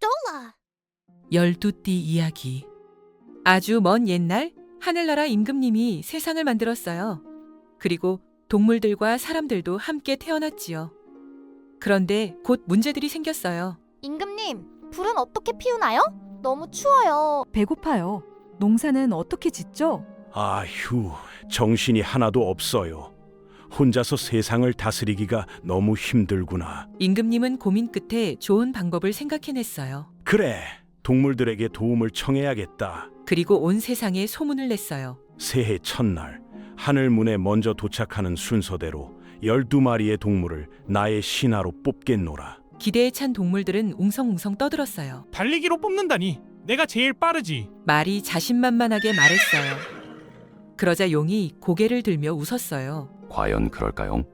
Stola. 열두띠 이야기. 아주 먼 옛날 하늘나라 임금님이 세상을 만들었어요. 그리고 동물들과 사람들도 함께 태어났지요. 그런데 곧 문제들이 생겼어요. 임금님, 불은 어떻게 피우나요? 너무 추워요. 배고파요. 농사는 어떻게 짓죠? 아휴, 정신이 하나도 없어요. 혼자서 세상을 다스리기가 너무 힘들구나. 임금님은 고민 끝에 좋은 방법을 생각해냈어요. 그래, 동물들에게 도움을 청해야겠다. 그리고 온 세상에 소문을 냈어요. 새해 첫날 하늘 문에 먼저 도착하는 순서대로 12마리의 동물을 나의 신하로 뽑겠노라. 기대에 찬 동물들은 웅성웅성 떠들었어요. 달리기로 뽑는다니 내가 제일 빠르지. 말이 자신만만하게 말했어요. 그러자 용이 고개를 들며 웃었어요. 과연 그럴까요?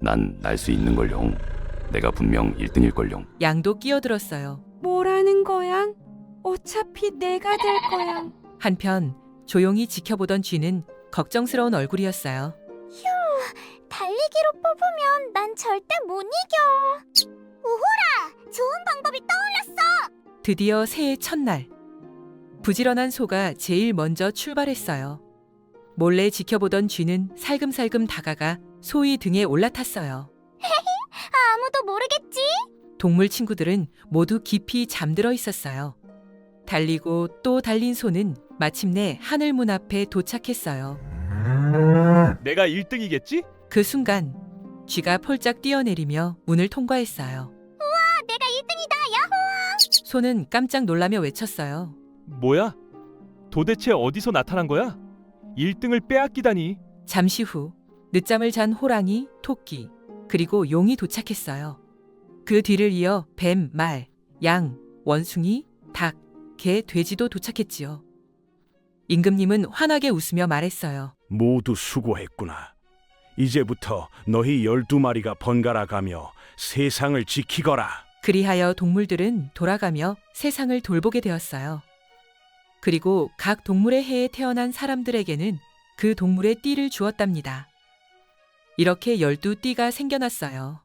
난날 수 있는 걸용. 내가 분명 1등일 걸용. 양도 끼어들었어요. 뭐라는 거야? 어차피 내가 될 거야. 한편 조용히 지켜보던 쥐는 걱정스러운 얼굴이었어요. 달리기로 뽑으면 난 절대 못 이겨. 우호라! 좋은 방법이 떠올랐어! 드디어 새해 첫날. 부지런한 소가 제일 먼저 출발했어요. 몰래 지켜보던 쥐는 살금살금 다가가 소의 등에 올라탔어요. 아무도 모르겠지? 동물 친구들은 모두 깊이 잠들어 있었어요. 달리고 또 달린 소는 마침내 하늘 문 앞에 도착했어요. 내가 1등이겠지? 그 순간 쥐가 폴짝 뛰어내리며 문을 통과했어요. 아, 내가 1등이다, 야호! 소는 깜짝 놀라며 외쳤어요. 뭐야? 도대체 어디서 나타난 거야? 1등을 빼앗기다니. 잠시 후 늦잠을 잔 호랑이, 토끼, 그리고 용이 도착했어요. 그 뒤를 이어 뱀, 말, 양, 원숭이, 닭, 개, 돼지도 도착했지요. 임금님은 환하게 웃으며 말했어요. 모두 수고했구나. 이제부터 너희 12마리가 번갈아 가며 세상을 지키거라. 그리하여 동물들은 돌아가며 세상을 돌보게 되었어요. 그리고 각 동물의 해에 태어난 사람들에게는 그 동물의 띠를 주었답니다. 이렇게 열두 띠가 생겨났어요.